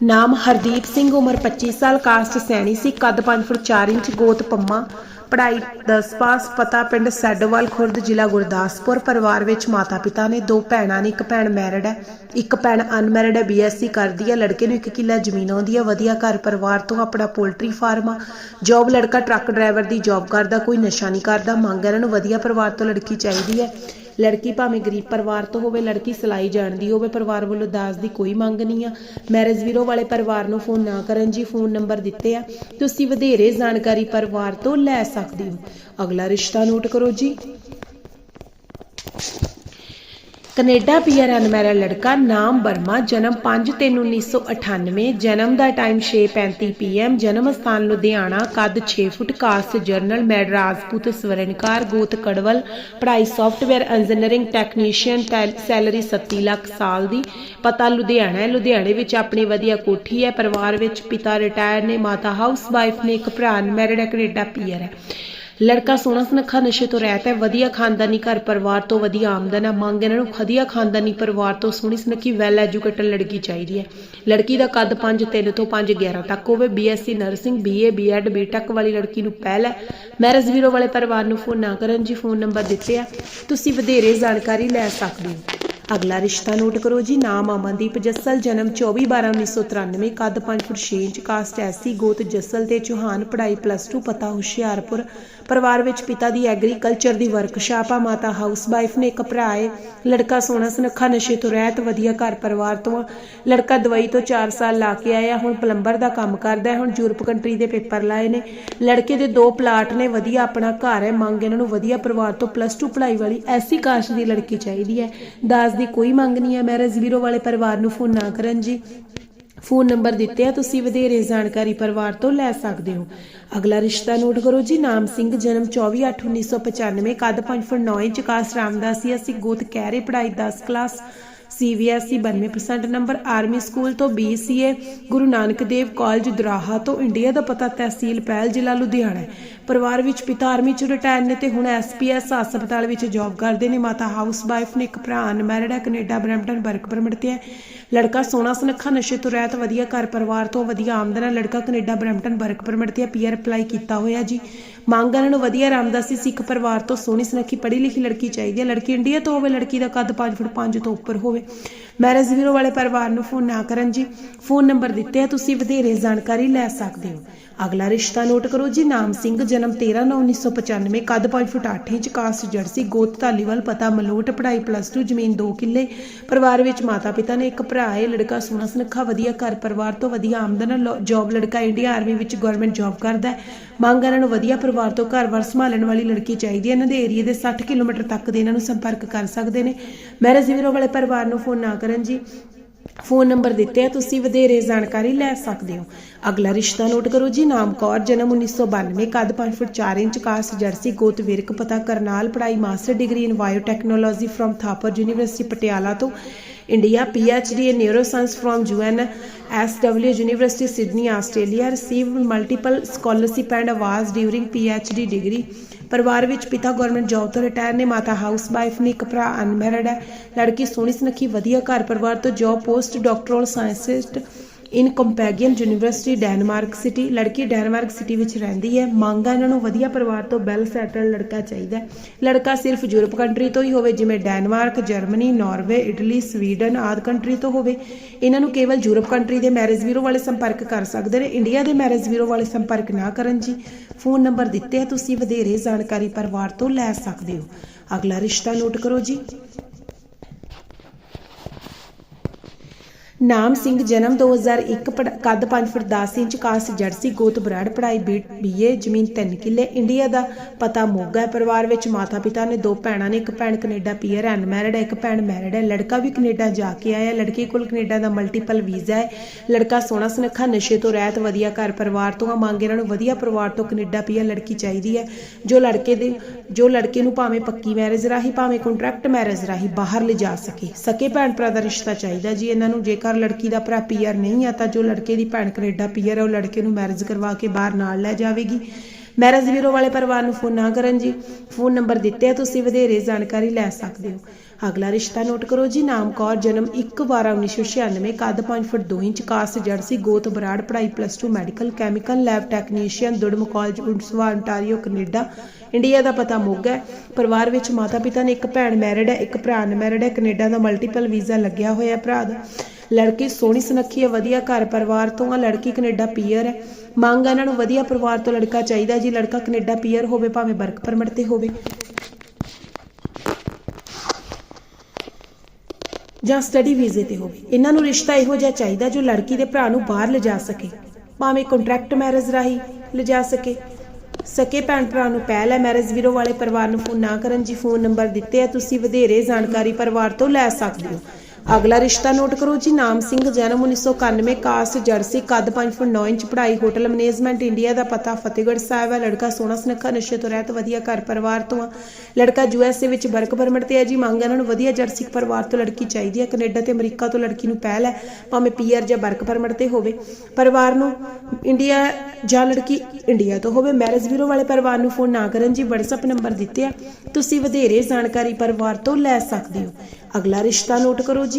ਨਾਮ ਹਰਦੀਪ ਸਿੰਘ, ਉਮਰ 25 ਸਾਲ, ਕਾਸਟ ਸੈਣੀ ਸੀ, ਕੱਦ 5 ਫੁੱਟ 4 ਇੰਚ, ਗੋਤ ਪੰਮਾ, ਪੜ੍ਹਾਈ 10 ਪਾਸ, ਪਤਾ ਪਿੰਡ ਸੈਡੋਵਾਲ, ਖੁਰਦ ਜ਼ਿਲ੍ਹਾ ਗੁਰਦਾਸਪੁਰ, ਪਰਿਵਾਰ ਵਿੱਚ ਮਾਤਾ ਪਿਤਾ ਨੇ ਦੋ ਭੈਣਾਂ ਨੇ, ਇੱਕ ਭੈਣ ਮੈਰਿਡ ਹੈ, ਇੱਕ ਭੈਣ ਅਨਮੈਰਿਡ ਹੈ, ਬੀਐਸਸੀ ਕਰਦੀ ਹੈ, ਲੜਕੇ ਨੂੰ ਇੱਕ ਕਿੱਲਾ ਜ਼ਮੀਨ ਆਉਂਦੀ ਹੈ, ਵਧੀਆ ਘਰ ਪਰਿਵਾਰ ਤੋਂ ਆਪਣਾ ਪੋਲਟਰੀ ਫਾਰਮ ਆ, ਜੌਬ ਲੜਕਾ ਟਰੱਕ ਡਰਾਈਵਰ ਦੀ ਜੌਬ ਕਰਦਾ, ਕੋਈ ਨਸ਼ਾ ਨਹੀਂ ਕਰਦਾ, ਮੰਗ ਇਹਨਾਂ ਨੂੰ ਵਧੀਆ ਪਰਿਵਾਰ ਤੋਂ ਲੜਕੀ ਚਾਹੀਦੀ ਹੈ। ਲੜਕੀ ਭਾਵੇਂ ਗਰੀਬ ਪਰਿਵਾਰ ਤੋਂ ਹੋਵੇ, ਲੜਕੀ ਸਿਲਾਈ ਜਾਣਦੀ ਹੋਵੇ, ਪਰਿਵਾਰ ਵੱਲੋਂ ਦਾਜ ਦੀ ਕੋਈ ਮੰਗ ਨਹੀਂ ਆ। ਮੈਰਿਜ ਵੀਰੋ ਵਾਲੇ ਪਰਿਵਾਰ ਨੂੰ ਫੋਨ ਨਾ ਕਰਨ ਜੀ, ਫੋਨ ਨੰਬਰ ਦਿੱਤੇ ਆ। ਤੁਸੀਂ ਵਧੇਰੇ ਜਾਣਕਾਰੀ ਪਰਿਵਾਰ ਤੋਂ ਲੈ ਸਕਦੇ ਹੋ। ਅਗਲਾ ਰਿਸ਼ਤਾ ਨੋਟ ਕਰੋ ਜੀ। ਕੈਨੇਡਾ ਪੀਆਰ ਅਨਮੈਰਿਡ ਲੜਕਾ ਨਾਮ ਵਰਮਾ, ਜਨਮ 5/3/1998 ਜਨਮ ਦਾ ਟਾਈਮ 6:35 ਪੀਐਮ ਜਨਮ ਸਥਾਨ ਲੁਧਿਆਣਾ, ਕੱਦ 6 ਫੁੱਟ ਕਾਸਟ ਜਰਨਲ, ਮੈਡ ਰਾਜਪੂਤ, ਸਵਰਨਕਾਰ, ਗੋਤ ਕੜਵਲ, ਪੜ੍ਹਾਈ software engineering technician salary 37 lakh ਸਾਲ ਦੀ। ਪਤਾ ਲੁਧਿਆਣਾ ਹੈ, ਲੁਧਿਆਣੇ ਵਿੱਚ ਆਪਣੀ ਵਧੀਆ ਕੋਠੀ ਹੈ, ਪਰਿਵਾਰ ਵਿੱਚ ਪਿਤਾ ਰਿਟਾਇਰ ਨੇ, ਮਾਤਾ ਹਾਊਸ ਵਾਈਫ ਨੇ, ਇੱਕ ਭਰਾ ਅਨਮੈਰਿਡ ਹੈ, ਕੈਨੇਡਾ ਪੀਆਰ ਹੈ ਲੜਕਾ ਸੋਹਣਾ ਸੁਨੱਖਾ ਨਸ਼ੇ ਤੋਂ ਰਹਿਤ ਹੈ, ਵਧੀਆ ਖਾਨਦਾਨੀ ਘਰ ਪਰਿਵਾਰ ਤੋਂ ਵਧੀਆ ਆਮਦਨ ਹੈ। ਮੰਗ ਇਹਨਾਂ ਨੂੰ ਵਧੀਆ ਖਾਨਦਾਨੀ ਪਰਿਵਾਰ ਤੋਂ ਸੋਹਣੀ ਸੁਨੱਖੀ ਵੈਲ ਐਜੂਕੇਟਡ ਲੜਕੀ ਚਾਹੀਦੀ ਹੈ। ਲੜਕੀ ਦਾ ਕੱਦ 5 3 ਤੋਂ 5 11 ਤੱਕ ਹੋਵੇ। BSc nursing BA BEd BTech ਵਾਲੀ ਲੜਕੀ ਨੂੰ ਪਹਿਲ ਹੈ। ਮੈਰਿਜ ਵੀਰੋ ਵਾਲੇ ਪਰਿਵਾਰ ਨੂੰ ਫੋਨ ਨਾ ਕਰਨ ਜੀ ਫੋਨ ਨੰਬਰ ਦਿੱਤੇ ਆ। ਤੁਸੀਂ ਵਧੇਰੇ ਜਾਣਕਾਰੀ ਲੈ ਸਕਦੇ ਹੋ। ਅਗਲਾ ਰਿਸ਼ਤਾ ਨੋਟ ਕਰੋ ਜੀ। ਨਾਮ ਅਮਨਦੀਪ ਜੱਸਲ, ਜਨਮ 24/12/1993 ਕੱਦ 5 ਫੁੱਟ 6 ਇੰਚ, ਕਾਸਟ ਐਸੀ ਗੋਤ ਜੱਸਲ ਤੇ ਚੌਹਾਨ, ਪੜ੍ਹਾਈ ਪਲੱਸ 2 ਪਤਾ ਹੁਸ਼ਿਆਰਪੁਰ। ਪਰਿਵਾਰ ਵਿੱਚ ਪਿਤਾ ਦੀ ਐਗਰੀਕਲਚਰ ਦੀ ਵਰਕਸ਼ਾਪ ਆ, ਮਾਤਾ ਹਾਊਸ ਵਾਈਫ ਨੇ ਇੱਕ ਭਰਾ ਏ। ਲੜਕਾ ਸੋਹਣਾ ਸੁਨੱਖਾ, ਨਸ਼ੇ ਤੋਂ ਰਹਿਤ, ਵਧੀਆ ਘਰ ਪਰਿਵਾਰ ਤੋਂ ਆ। ਲੜਕਾ ਦਵਾਈ ਤੋਂ 4 ਸਾਲ ਲਾ ਕੇ ਆਇਆ, ਹੁਣ ਪਲੰਬਰ ਦਾ ਕੰਮ ਕਰਦਾ ਹੈ, ਹੁਣ ਯੂਰਪ ਕੰਟਰੀ ਦੇ ਪੇਪਰ ਲਾਏ ਨੇ। ਲੜਕੇ ਦੇ ਦੋ ਪਲਾਟ ਨੇ, ਵਧੀਆ ਆਪਣਾ ਘਰ ਹੈ, ਮੰਗ ਇਹਨਾਂ ਨੂੰ ਵਧੀਆ ਪਰਿਵਾਰ ਤੋਂ ਪਲੱਸ 2 ਪੜ੍ਹਾਈ ਵਾਲੀ ਐਸੀ ਕਾਸਟ ਦੀ ਲੜਕੀ ਚਾਹੀਦੀ ਹੈ। ਦਾਜ ਦੀ ਕੋਈ ਮੰਗ ਨਹੀਂ ਹੈ। ਮੈਰਿਜ ਵੀਰੋ ਵਾਲੇ ਪਰਿਵਾਰ ਨੂੰ ਫੋਨ ਨਾ ਕਰਨ ਜੀ। ਫੋਨ ਨੰਬਰ ਦਿੱਤੇ ਆ, ਤੁਸੀਂ ਵਧੇਰੇ ਜਾਣਕਾਰੀ ਪਰਿਵਾਰ ਤੋਂ ਲੈ ਸਕਦੇ ਹੋ। ਅਗਲਾ ਰਿਸ਼ਤਾ ਨੋਟ ਕਰੋ ਜੀ, ਨਾਮ ਸਿੰਘ, ਜਨਮ 24/8/1995 ਕੱਦ 5 ਫੁੱਟ 9 ਇੰਚ ਕਾਸਟ ਰਾਮਦਾਸੀ ਅਸੀਂ ਗੋਤ ਕਹਿਰੇ ਪੜ੍ਹਾਈ 10 class, CBSE 92% number army school ਤੋਂ BCA ਗੁਰੂ ਨਾਨਕ ਦੇਵ ਕਾਲਜ ਦਰਾਹਾ ਤੋਂ ਇੰਡੀਆ ਦਾ ਪਤਾ ਤਹਿਸੀਲ ਪਹਿਲ ਜ਼ਿਲ੍ਹਾ ਲੁਧਿਆਣਾ ਪਰਿਵਾਰ ਵਿੱਚ ਪਿਤਾ ਆਰਮੀ ਚ ਰਿਟਾਇਰ ਨੇ ਤੇ ਹੁਣ ਐਸਪੀਐਸ ਹਸਪਤਾਲ ਵਿੱਚ ਜੌਬ ਕਰਦੇ ਨੇ। ਮਾਤਾ ਹਾਊਸ ਵਾਈਫ ਨੇ ਇੱਕ ਭਰਾ, ਅਨਮੈਰਿਡ ਹੈ, ਕੈਨੇਡਾ, ਬਰੈਂਪਟਨ ਵਰਕ ਪਰਮਿਟ ਤੇ ਹੈ। ਲੜਕਾ ਸੋਹਣਾ ਸੁਨੱਖਾ, ਨਸ਼ੇ ਤੋਂ ਰਹਿਤ, ਵਧੀਆ ਘਰ ਪਰਿਵਾਰ ਤੋਂ ਵਧੀਆ ਆਮਦਨ ਹੈ। ਲੜਕਾ ਕੈਨੇਡਾ, ਬਰੈਂਪਟਨ ਵਰਕ ਪਰਮਿਟ ਤੇ ਪੀਆਰ ਅਪਲਾਈ ਕੀਤਾ ਹੋਇਆ ਜੀ। ਮੰਗ ਇਹਨਾਂ ਨੂੰ ਵਧੀਆ ਰਾਮਦਾਸੀ ਸਿੱਖ ਪਰਿਵਾਰ ਤੋਂ ਸੋਹਣੀ ਸੁਨੱਖੀ, ਪੜ੍ਹੀ ਲਿਖੀ ਲੜਕੀ ਚਾਹੀਦੀ ਹੈ। ਲੜਕੀ ਇੰਡੀਆ ਤੋਂ ਹੋਵੇ, ਲੜਕੀ ਦਾ ਕੱਦ 5 ਫੁੱਟ 5 ਤੋਂ ਉੱਪਰ ਹੋਵੇ। ਮੈਰਿਜ ਬਿਊਰੋ ਵਾਲੇ ਪਰਿਵਾਰ ਨੂੰ ਫੋਨ ਨਾ ਕਰਨ ਜੀ। ਫੋਨ ਨੰਬਰ ਦਿੱਤੇ ਆ, ਤੁਸੀਂ ਵਧੇਰੇ ਜਾਣਕਾਰੀ ਲੈ ਸਕਦੇ ਹੋ। ਅਗਲਾ ਰਿਸ਼ਤਾ ਨੋਟ ਕਰੋ ਜੀ। ਨਾਮ ਸਿੰਘ ਜਨਮ 13/9/1995 ਕੱਦ 5 ਫੁੱਟ 8 ਇੰਚ ਕਾਸਟ ਜਰਸੀ ਗੋਤ ਧਾਲੀਵਾਲ ਪਤਾ ਮਲੋਟ, ਪੜ੍ਹਾਈ ਪਲੱਸ 2 ਜ਼ਮੀਨ 2 ਕਿੱਲੇ। ਪਰਿਵਾਰ ਵਿੱਚ ਮਾਤਾ ਪਿਤਾ ਨੇ ਇੱਕ ਭਰਾ ਹੈ ਲੜਕਾ ਸੋਹਣਾ ਸੁਨੱਖਾ, ਵਧੀਆ ਘਰ ਪਰਿਵਾਰ ਤੋਂ ਵਧੀਆ ਆਮਦਨ ਹੈ ਜੌਬ ਲੜਕਾ ਇੰਡੀਆ ਆਰਮੀ ਵਿੱਚ ਗਵਰਨਮੈਂਟ ਜੌਬ ਕਰਦਾ ਹੈ। ਮੰਗ ਇਹਨਾਂ ਨੂੰ ਵਧੀਆ ਪਰਿਵਾਰ ਤੋਂ ਘਰ-ਬਾਰ ਸੰਭਾਲਣ ਵਾਲੀ ਲੜਕੀ ਚਾਹੀਦੀ ਹੈ। ਇਹਨਾਂ ਦੇ ਏਰੀਆ ਦੇ 60 ਕਿਲੋਮੀਟਰ ਤੱਕ ਦੇ ਇਹਨਾਂ ਨੂੰ ਸੰਪਰਕ ਕਰ ਸਕਦੇ ਨੇ। ਮੈਰਿਜ ਵੀਰੋ ਵਾਲੇ ਪਰਿਵਾਰ ਨੂੰ ਫੋਨ ਨਾ ਕਰਨ ਜੀ। ਫੋਨ ਨੰਬਰ ਦਿੱਤੇ ਆ, ਤੁਸੀਂ ਵਧੇਰੇ ਜਾਣਕਾਰੀ ਲੈ ਸਕਦੇ ਹੋ। ਅਗਲਾ ਰਿਸ਼ਤਾ ਨੋਟ ਕਰੋ ਜੀ, ਨਾਮ ਕੌਰ, ਜਨਮ 1992 ਕੱਦ 5 ਫੁੱਟ 4 ਇੰਚ ਕਾਸਟ ਜਰਸੀ, ਗੋਤ, ਵਿਰਕ ਪਤਾ, ਕਰਨਾਲ, ਪੜ੍ਹਾਈ, master degree in biotechnology from Thapar university Patiala ਤੋਂ। India PhD in neuroscience from UNSW University Sydney Australia received multiple scholarship and awards during PhD degree ਪਰਿਵਾਰ ਵਿੱਚ ਪਿਤਾ ਗਵਰਨਮੈਂਟ ਜੌਬ ਤੋਂ ਰਿਟਾਇਰ ਨੇ ਮਾਤਾ ਹਾਊਸ ਵਾਈਫ ਨੇ ਇੱਕ ਭਰਾ ਅਨਮੈਰਿਡ ਹੈ ਲੜਕੀ ਸੋਹਣੀ ਸੁਨੱਖੀ ਵਧੀਆ ਘਰ ਪਰਿਵਾਰ ਤੋਂ job post doctoral scientist in ਕੰਪੈਗੀਅਨ university Denmark city ਲੜਕੀ ਡੈਨਮਾਰਕ ਸਿਟੀ ਵਿੱਚ ਰਹਿੰਦੀ ਹੈ ਮੰਗਾ ਇਹਨਾਂ ਨੂੰ ਵਧੀਆ ਪਰਿਵਾਰ ਤੋਂ ਵੈਲ ਸੈਟਲ ਲੜਕਾ ਚਾਹੀਦਾ ਲੜਕਾ ਸਿਰਫ ਯੂਰਪ ਕੰਟਰੀ ਤੋਂ ਹੀ ਹੋਵੇ ਜਿਵੇਂ Denmark Germany Norway Italy Sweden ਆਦਿ ਕੰਟਰੀ ਤੋਂ ਹੋਵੇ ਇਹਨਾਂ ਨੂੰ ਕੇਵਲ ਯੂਰਪ ਕੰਟਰੀ ਦੇ ਮੈਰਿਜ ਬਿਊਰੋ ਵਾਲੇ ਸੰਪਰਕ ਕਰ ਸਕਦੇ ਨੇ ਇੰਡੀਆ ਦੇ ਮੈਰਿਜ ਬਿਊਰੋ ਵਾਲੇ ਸੰਪਰਕ ਨਾ ਕਰਨ ਜੀ ਫੋਨ ਨੰਬਰ ਦਿੱਤੇ ਹੈ ਤੁਸੀਂ ਵਧੇਰੇ ਜਾਣਕਾਰੀ ਪਰਿਵਾਰ ਤੋਂ ਲੈ ਸਕਦੇ ਹੋ ਅਗਲਾ ਰਿਸ਼ਤਾ ਨੋਟ ਕਰੋ ਜੀ ਨਾਮ ਸਿੰਘ ਜਨਮ 2001 ਪੜ੍ਹ- ਕੱਦ 5 ਫੁੱਟ 10 ਇੰਚ, ਕਾਸ ਜਰਸੀ ਗੋਤ ਬਰਾੜ, ਪੜ੍ਹਾਈ ਬੀਏ, ਜ਼ਮੀਨ 3 ਕਿੱਲੇ, ਇੰਡੀਆ ਦਾ ਪਤਾ ਮੋਗਾ ਹੈ। ਪਰਿਵਾਰ ਵਿੱਚ ਮਾਤਾ ਪਿਤਾ ਨੇ ਦੋ ਭੈਣਾਂ ਨੇ, ਇੱਕ ਭੈਣ ਕੈਨੇਡਾ ਪੀਅਰ ਅਨਮੈਰਿਡ ਹੈ, ਇੱਕ ਭੈਣ ਮੈਰਿਡ ਹੈ। ਲੜਕਾ ਵੀ ਕੈਨੇਡਾ ਜਾ ਕੇ ਆਇਆ ਲੜਕੀ ਕੋਲ ਕੈਨੇਡਾ ਦਾ ਮਲਟੀਪਲ ਵੀਜ਼ਾ ਹੈ। ਲੜਕਾ ਸੋਹਣਾ ਸੁਨੱਖਾ, ਨਸ਼ੇ ਤੋਂ ਰਹਿਤ, ਵਧੀਆ ਘਰ ਪਰਿਵਾਰ ਤੋਂ ਆ। ਮੰਗ ਇਹਨਾਂ ਨੂੰ ਵਧੀਆ ਪਰਿਵਾਰ ਤੋਂ ਕੈਨੇਡਾ ਪੀਅਰ ਲੜਕੀ ਚਾਹੀਦੀ ਹੈ। ਜੋ ਲੜਕੇ ਦੇ, ਜੋ ਲੜਕੇ ਨੂੰ ਭਾਵੇਂ ਪੱਕੀ ਮੈਰਿਜ ਰਾਹੀਂ, ਭਾਵੇਂ ਕੰਟਰੈਕਟ ਮੈਰਿਜ ਰਾਹੀਂ ਬਾਹਰ ਲਿਜਾ ਸਕੇ। ਸਕੇ ਭੈਣ ਭਰਾ ਦਾ ਰਿਸ਼ਤਾ ਚਾਹੀਦਾ ਜੀ। ਇਹਨਾਂ ਨੂੰ ਜੇਕਰ ਲੜਕੀ ਦਾ ਭਰਾ ਪੀਆਰ ਨਹੀਂ ਆ, ਤਾਂ ਜੋ ਲੜਕੇ ਦੀ ਭੈਣ ਕੈਨੇਡਾ ਪੀਆਰ ਹੈ ਉਹ ਲੜਕੇ ਨੂੰ ਮੈਰਿਜ ਕਰਵਾ ਕੇ ਬਾਹਰ ਨਾਲ ਲੈ ਜਾਵੇਗੀ। ਮੈਰਿਜ ਵੀਰੋ ਵਾਲੇ ਪਰਿਵਾਰ ਨੂੰ ਫੋਨ ਨਾ ਕਰਨ ਜੀ। ਫੋਨ ਨੰਬਰ ਦਿੱਤੇ ਆ, ਤੁਸੀਂ ਵਧੇਰੇ ਜਾਣਕਾਰੀ ਲੈ ਸਕਦੇ ਹੋ। ਅਗਲਾ ਰਿਸ਼ਤਾ ਨੋਟ ਕਰੋ ਜੀ, ਨਾਮ ਕੌਰ, ਜਨਮ 1/12/1996 ਕੱਦ 5 ਫੁੱਟ 2 ਇੰਚ ਕਾਸਟ ਜਰਸੀ ਗੋਤ ਬਰਾੜ, ਪੜ੍ਹਾਈ plus 2 medical chemical lab technician Durham college Oshawa ontario Canada India ਦਾ ਪਤਾ ਮੋਗਾ ਪਰਿਵਾਰ ਵਿੱਚ ਮਾਤਾ ਪਿਤਾ ਨੇ ਇੱਕ ਭੈਣ ਮੈਰਿਡ ਹੈ, ਇੱਕ ਭਰਾ ਅਨਮੈਰਿਡ ਹੈ, ਕੈਨੇਡਾ ਦਾ ਮਲਟੀਪਲ ਵੀਜ਼ਾ ਲੱਗਿਆ ਹੋਇਆ ਭਰਾ ਦਾ। ਲੜਕੀ ਸੋਹਣੀ ਸੁਨੱਖੀ ਹੈ, ਵਧੀਆ ਘਰ ਪਰਿਵਾਰ ਤੋਂ ਆ, ਲੜਕੀ ਕੈਨੇਡਾ ਪੀਅਰ ਹੈ। ਮੰਗ ਇਹਨਾਂ ਨੂੰ ਵਧੀਆ ਪਰਿਵਾਰ ਤੋਂ ਲੜਕਾ ਚਾਹੀਦਾ ਜੀ ਲੜਕਾ ਕੈਨੇਡਾ ਪੀਅਰ ਹੋਵੇ, ਭਾਵੇਂ ਵਰਕ ਪਰਮਿਟ ਤੇ ਹੋਵੇ। ਜਾਂ ਸਟੱਡੀ ਵੀਜ਼ੇ ਤੇ ਹੋਵੇ। ਇਹਨਾਂ ਨੂੰ ਰਿਸ਼ਤਾ ਇਹੋ ਜਿਹਾ ਚਾਹੀਦਾ ਜੋ ਲੜਕੀ ਦੇ ਭਰਾ ਨੂੰ ਬਾਹਰ ਲਿਜਾ ਸਕੇ। ਭਾਵੇਂ ਕੰਟਰੈਕਟ ਮੈਰਿਜ ਰਾਹੀਂ ਲਿਜਾ ਸਕੇ। ਸਕੇ ਭੈਣ ਭਰਾ ਨੂੰ ਪਹਿਲ ਹੈ ਮੈਰਿਜ ਵੀਰੋ ਵਾਲੇ ਪਰਿਵਾਰ ਨੂੰ ਫੋਨ ਨਾ ਕਰਨ। ਜੀ ਫੋਨ ਨੰਬਰ ਦਿੱਤੇ ਆ, ਤੁਸੀਂ ਵਧੇਰੇ ਜਾਣਕਾਰੀ ਪਰਿਵਾਰ ਤੋਂ ਲੈ ਸਕਦੇ ਹੋ। ਅਗਲਾ ਰਿਸ਼ਤਾ ਨੋਟ ਕਰੋ ਜੀ, ਨਾਮ ਸਿੰਘ, ਜਨਮ 1991 ਕਾਸਟ, ਜਰਸੀ, ਕੱਦ 5 ਫੁੱਟ 9 ਇੰਚ, ਪੜ੍ਹਾਈ, ਹੋਟਲ ਮੈਨੇਜਮੈਂਟ, ਇੰਡੀਆ ਦਾ ਪਤਾ, ਫਤਿਹਗੜ੍ਹ ਸਾਹਿਬ ਹੈ। ਲੜਕਾ ਸੋਹਣਾ, ਸੁਨੱਖਾ, ਨਸ਼ੇ ਤੋਂ ਰਹਿਤ, ਵਧੀਆ ਘਰ ਪਰਿਵਾਰ ਤੋਂ ਆ। ਲੜਕਾ ਯੂਐਸਏ ਵਿੱਚ ਵਰਕ ਪਰਮਿਟ ਤੇ ਹੈ ਜੀ। ਮੰਗ ਇਹਨਾਂ ਨੂੰ ਵਧੀਆ ਜਰਸੀ ਪਰਿਵਾਰ ਤੋਂ ਲੜਕੀ ਚਾਹੀਦੀ ਹੈ। ਕੈਨੇਡਾ ਤੇ ਅਮਰੀਕਾ ਤੋਂ ਲੜਕੀ ਨੂੰ ਪਹਿਲ ਹੈ। ਭਾਵੇਂ ਪੀਆਰ ਜਾਂ ਵਰਕ ਪਰਮਿਟ ਤੇ ਹੋਵੇ। ਪਰਿਵਾਰ ਨੂੰ ਇੰਡੀਆ ਜਾਂ ਲੜਕੀ ਇੰਡੀਆ ਤੋਂ ਹੋਵੇ। ਮੈਰਿਜ ਬਿਊਰੋ ਵਾਲੇ ਪਰਿਵਾਰ ਨੂੰ ਫੋਨ ਨਾ ਕਰਨ ਜੀ। WhatsApp ਨੰਬਰ ਦਿੱਤੇ ਆ। ਤੁਸੀਂ ਵਧੇਰੇ ਜਾਣਕਾਰੀ ਪਰਿਵਾਰ ਤੋਂ ਲੈ ਸਕਦੇ ਹੋ। ਅਗਲਾ ਰਿਸ਼ਤਾ ਨੋਟ ਕਰੋ ਜੀ।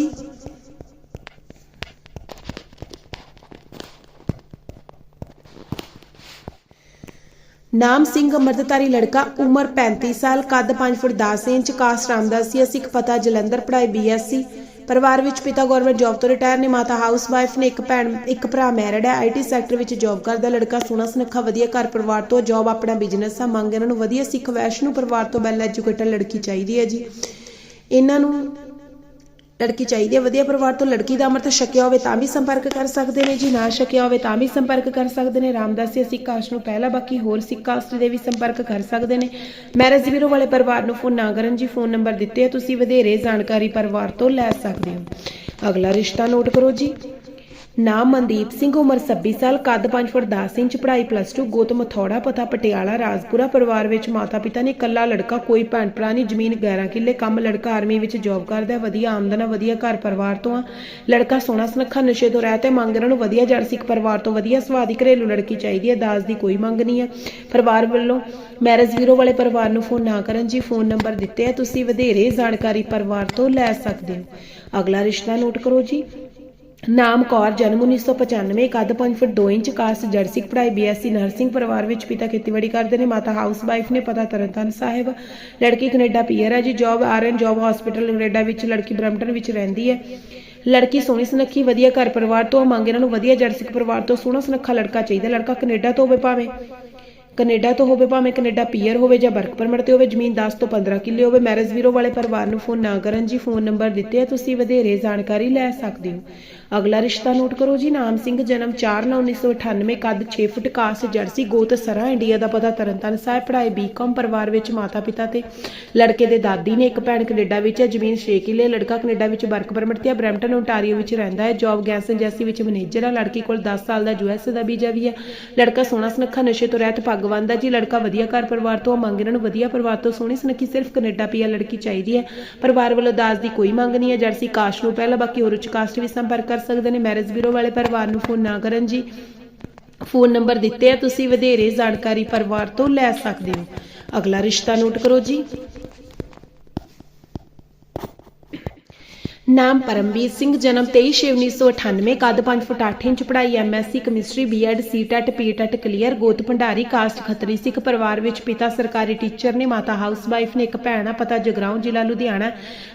ਨਾਮ ਸਿੰਘ ਅਮਰਤਧਾਰੀ ਲੜਕਾ, ਉਮਰ 35 ਸਾਲ, ਕੱਦ 5 foot 10 inch, caste Ramdasi Sikh ਪਤਾ ਜਲੰਧਰ ਪੜ੍ਹਾਈ ਬੀਐਸਸੀ ਪਰਿਵਾਰ ਵਿੱਚ ਪਿਤਾ ਗਵਰਨਮੈਂਟ ਜੌਬ ਤੋਂ ਰਿਟਾਇਰ ਨੇ, ਮਾਤਾ ਹਾਊਸ ਨੇ, ਇੱਕ ਭੈਣ, ਇੱਕ ਭਰਾ ਮੈਰਿਡ ਹੈ। ਆਈਟੀ ਸੈਕਟਰ ਵਿੱਚ ਜੌਬ ਕਰਦਾ ਲੜਕਾ ਸੋਹਣਾ ਸੁਨੱਖਾ, ਵਧੀਆ ਘਰ ਪਰਿਵਾਰ ਤੋਂ ਜੌਬ ਆਪਣਾ ਬਿਜ਼ਨਸ ਆ, ਮੰਗ ਇਹਨਾਂ ਨੂੰ ਵਧੀਆ ਸਿੱਖ, ਵੈਸ਼ਨੂ ਪਰਿਵਾਰ ਤੋਂ ਵੈਲ ਐਜੂਕੇਟਡ ਲੜਕੀ ਚਾਹੀਦੀ ਹੈ ਜੀ। ਇਹਨਾਂ ਨੂੰ ਲੜਕੀ ਚਾਹੀਦੀ ਹੈ, ਵਧੀਆ ਪਰਿਵਾਰ ਤੋਂ ਲੜਕੀ ਦਾ ਅੰਮ੍ਰਿਤ ਛਕਿਆ ਹੋਵੇ ਤਾਂ ਵੀ ਸੰਪਰਕ ਕਰ ਸਕਦੇ ਨੇ, ਜੀ ਨਾ ਛਕਿਆ ਹੋਵੇ ਤਾਂ ਵੀ ਸੰਪਰਕ ਕਰ ਸਕਦੇ ਨੇ। ਰਾਮਦਾਸੀ ਸਿੱਖ ਕਾਸਟ ਨੂੰ ਪਹਿਲਾਂ ਬਾਕੀ ਹੋਰ ਸਿੱਖ ਕਾਸਟ ਦੇ ਵੀ ਸੰਪਰਕ ਕਰ ਸਕਦੇ ਨੇ। ਮੈਰਿਜ ਬਿਊਰੋ ਵਾਲੇ ਪਰਿਵਾਰ ਨੂੰ ਫੋਨ ਨਾ ਕਰਨ ਜੀ ਫੋਨ ਨੰਬਰ ਦਿੱਤੇ ਆ, ਤੁਸੀਂ ਵਧੇਰੇ ਜਾਣਕਾਰੀ ਪਰਿਵਾਰ ਤੋਂ ਲੈ ਸਕਦੇ ਹੋ। ਅਗਲਾ ਰਿਸ਼ਤਾ ਨੋਟ ਕਰੋ ਜੀ। ਨਾਮ ਮਨਦੀਪ ਸਿੰਘ, ਉਮਰ 26 ਸਾਲ, ਕੱਦ 5 ਫੁੱਟ 10 ਇੰਚ, ਪੜ੍ਹਾਈ ਪਲੱਸ 2 ਗੋਤਮ ਥੋੜਾ ਪਤਾ ਪਟਿਆਲਾ, ਰਾਜਪੁਰਾ ਪਰਿਵਾਰ ਵਿੱਚ ਮਾਤਾ ਪਿਤਾ ਨੇ ਇਕੱਲਾ ਲੜਕਾ, ਕੋਈ ਭੈਣ ਭਰਾ ਨਹੀਂ, ਜ਼ਮੀਨ 11 ਕਿੱਲੇ, ਕੰਮ ਲੜਕਾ ਆਰਮੀ ਵਿੱਚ ਜੌਬ ਕਰਦਾ ਵਧੀਆ ਆਮਦਨ ਹੈ, ਵਧੀਆ ਘਰ ਪਰਿਵਾਰ ਤੋਂ ਆ। ਲੜਕਾ ਸੋਹਣਾ ਸੁਨੱਖਾ, ਨਸ਼ੇ ਤੋਂ ਰਹਿਤ ਹੈ, ਮੰਗ ਇਹਨਾਂ ਨੂੰ ਵਧੀਆ ਜੜ ਸਿੱਖ ਪਰਿਵਾਰ ਤੋਂ ਵਧੀਆ ਸੁਭਾਅ ਦੀ ਘਰੇਲੂ ਲੜਕੀ ਚਾਹੀਦੀ ਹੈ, ਦਾਜ ਦੀ ਕੋਈ ਮੰਗ ਨਹੀਂ ਹੈ। ਪਰਿਵਾਰ ਵੱਲੋਂ ਮੈਰਿਜ ਬਿਊਰੋ ਵਾਲੇ ਪਰਿਵਾਰ ਨੂੰ ਫੋਨ ਨਾ ਕਰਨ ਜੀ ਫੋਨ ਨੰਬਰ ਦਿੱਤੇ ਆ, ਤੁਸੀਂ ਵਧੇਰੇ ਜਾਣਕਾਰੀ ਪਰਿਵਾਰ ਤੋਂ ਲੈ ਸਕਦੇ ਹੋ। ਅਗਲਾ ਰਿਸ਼ਤਾ ਨੋਟ ਕਰੋ ਜੀ। ਨਾਮ ਕੌਰ, ਜਨਮ 1995 ਕੱਦ 5 ਫੁੱਟ 2 ਇੰਚ ਕਾਸਟ ਜਰਸਿਕ ਪੜ੍ਹਾਈ ਬੀਐਸਸੀ, ਨਰਸਿੰਗ ਪਰਿਵਾਰ ਵਿੱਚ ਪਿਤਾ ਖੇਤੀਬਾੜੀ ਕਰਦੇ ਨੇ, ਮਾਤਾ ਹਾਊਸ ਵਾਈਫ ਨੇ, ਪਤਾ ਤਰਨਤਾਰਨ ਸਾਹਿਬ। ਲੜਕੀ ਕੈਨੇਡਾ ਪੀਅਰ ਹੈ ਜੀ, job RN job hospital Canada ਵਿੱਚ ਲੜਕੀ ਬਰੈਂਪਟਨ ਵਿੱਚ ਰਹਿੰਦੀ ਹੈ। ਲੜਕੀ ਸੋਹਣੀ ਸੁਨੱਖੀ, ਵਧੀਆ ਘਰ ਪਰਿਵਾਰ ਤੋਂ, ਮੰਗ ਇਹਨਾਂ ਨੂੰ ਵਧੀਆ ਜਰਸਿਕ ਪਰਿਵਾਰ ਤੋਂ, ਸੋਹਣਾ ਸੁਨੱਖਾ ਲੜਕਾ ਚਾਹੀਦਾ, ਲੜਕਾ ਕੈਨੇਡਾ ਤੋਂ ਹੋਵੇ ਭਾਵੇਂ, ਕੈਨੇਡਾ ਤੋਂ ਹੋਵੇ ਭਾਵੇਂ ਕੈਨੇਡਾ ਪੀਅਰ ਹੋਵੇ ਜਾਂ ਵਰਕ ਪਰਮਿਟ ਤੇ ਹੋਵੇ, ਜ਼ਮੀਨ 10 ਤੋਂ 15 ਕਿੱਲੇ ਹੋਵੇ, ਮੈਰਿਜ ਵੀਰੋ ਵਾਲੇ ਪਰਿਵਾਰ ਨੂੰ ਫੋਨ ਨਾ ਕਰਨ ਜੀ, ਫੋਨ ਨੰਬਰ ਦਿੱਤੇ ਆ, ਤੁਸੀਂ ਵਧੇਰੇ ਜਾਣਕਾਰੀ ਲੈ ਸਕਦੇ ਹੋ। ਅਗਲਾ ਰਿਸ਼ਤਾ ਨੋਟ ਕਰੋ ਜੀ ਨਾਮ ਸਿੰਘ ਜਨਮ 4/9/1998 ਕੱਦ 6 ਫੁੱਟ ਕਾਸਟ ਜਰਸੀ ਗੋਤ ਸਰਾ ਇੰਡੀਆ ਦਾ ਪਤਾ ਤਰਨਤਾਰਨ ਸਾਹਿਬ ਪੜ੍ਹਾਈ ਬੀਕਾਮ ਪਰਿਵਾਰ ਵਿੱਚ ਮਾਤਾ ਪਿਤਾ ਤੇ ਲੜਕੇ ਦੇ ਦਾਦੀ ਨੇ ਇੱਕ ਭੈਣ ਕੈਨੇਡਾ ਵਿੱਚ ਹੈ ਜ਼ਮੀਨ 6 ਕਿੱਲੇ ਲੜਕਾ ਕੈਨੇਡਾ ਵਿੱਚ ਵਰਕ ਪਰਮਿਟ ਤੇ ਹੈ ਬਰੈਂਪਟਨ ਓਨਟਾਰੀਓ ਵਿੱਚ ਰਹਿੰਦਾ ਹੈ ਜੌਬ ਗੈਸ ਏਜੰਸੀ ਵਿੱਚ ਮੈਨੇਜਰ ਹੈ ਲੜਕੀ ਕੋਲ 10 ਸਾਲ ਦਾ ਯੂਐਸ ਦਾ ਵੀਜ਼ਾ ਵੀ ਹੈ ਲੜਕਾ ਸੋਹਣਾ ਸੁਨੱਖਾ ਨਸ਼ੇ ਤੋਂ ਰਹਿਤ ਪੱਗ ਬੰਨਦਾ ਜੀ ਲੜਕਾ ਵਧੀਆ ਘਰ ਪਰਿਵਾਰ ਤੋਂ ਆ, ਮੰਗ ਇਹਨਾਂ ਨੂੰ ਵਧੀਆ ਪਰਿਵਾਰ ਤੋਂ ਸੋਹਣੀ ਸੁਨੱਖੀ ਸਿਰਫ ਕੈਨੇਡਾ ਪੀਆ ਲੜਕੀ ਚਾਹੀਦੀ ਹੈ ਪਰਿਵਾਰ ਵੱਲੋਂ ਦਾਜ ਦੀ ਕੋਈ ਮੰਗ ਨਹੀਂ ਹੈ ਜਰਸੀ ਕਾਸਟ ਨੂੰ ਪਹਿਲਾਂ ਬਾਕੀ ਹੋਰ ਉੱਚ ਕਾਸਟ ਵੀ ਸੰਪਰਕ ਕਰ ਸਕਦੇ ਨੇ। ਮੈਰਿਜ ਬਿਊਰੋ ਵਾਲੇ ਪਰਿਵਾਰ ਨੂੰ ਫੋਨ ਨਾ ਕਰਨ ਜੀ। ਫੋਨ ਨੰਬਰ ਦਿੱਤੇ ਆ, ਤੁਸੀਂ ਵਧੇਰੇ ਜਾਣਕਾਰੀ ਪਰਿਵਾਰ ਤੋਂ ਲੈ ਸਕਦੇ ਹੋ। ਅਗਲਾ ਰਿਸ਼ਤਾ ਨੋਟ ਕਰੋ ਜੀ। ਨਾਮ ਪਰਮਵੀਰ ਸਿੰਘ, ਜਨਮ 23/1998 ਕੱਦ 5 ਫੁੱਟ 8 ਇੰਚ, ਪੜ੍ਹਾਈ MSc chemistry BEd, CTET, PTET, clear, ਗੋਤ ਭੰਡਾਰੀ, ਕਾਸਟ ਖੱਤਰੀ, ਸਿੱਖ ਪਰਿਵਾਰ ਵਿੱਚ ਪਿਤਾ ਸਰਕਾਰੀ ਟੀਚਰ ਨੇ, ਮਾਤਾ ਹਾਊਸਵਾਈਫ ਨੇ, ਇੱਕ ਭੈਣ ਆ, ਪਤਾ ਜਗਰਾਉਂ ਜ਼ਿਲ੍ਹਾ ਲੁਧਿਆਣਾ,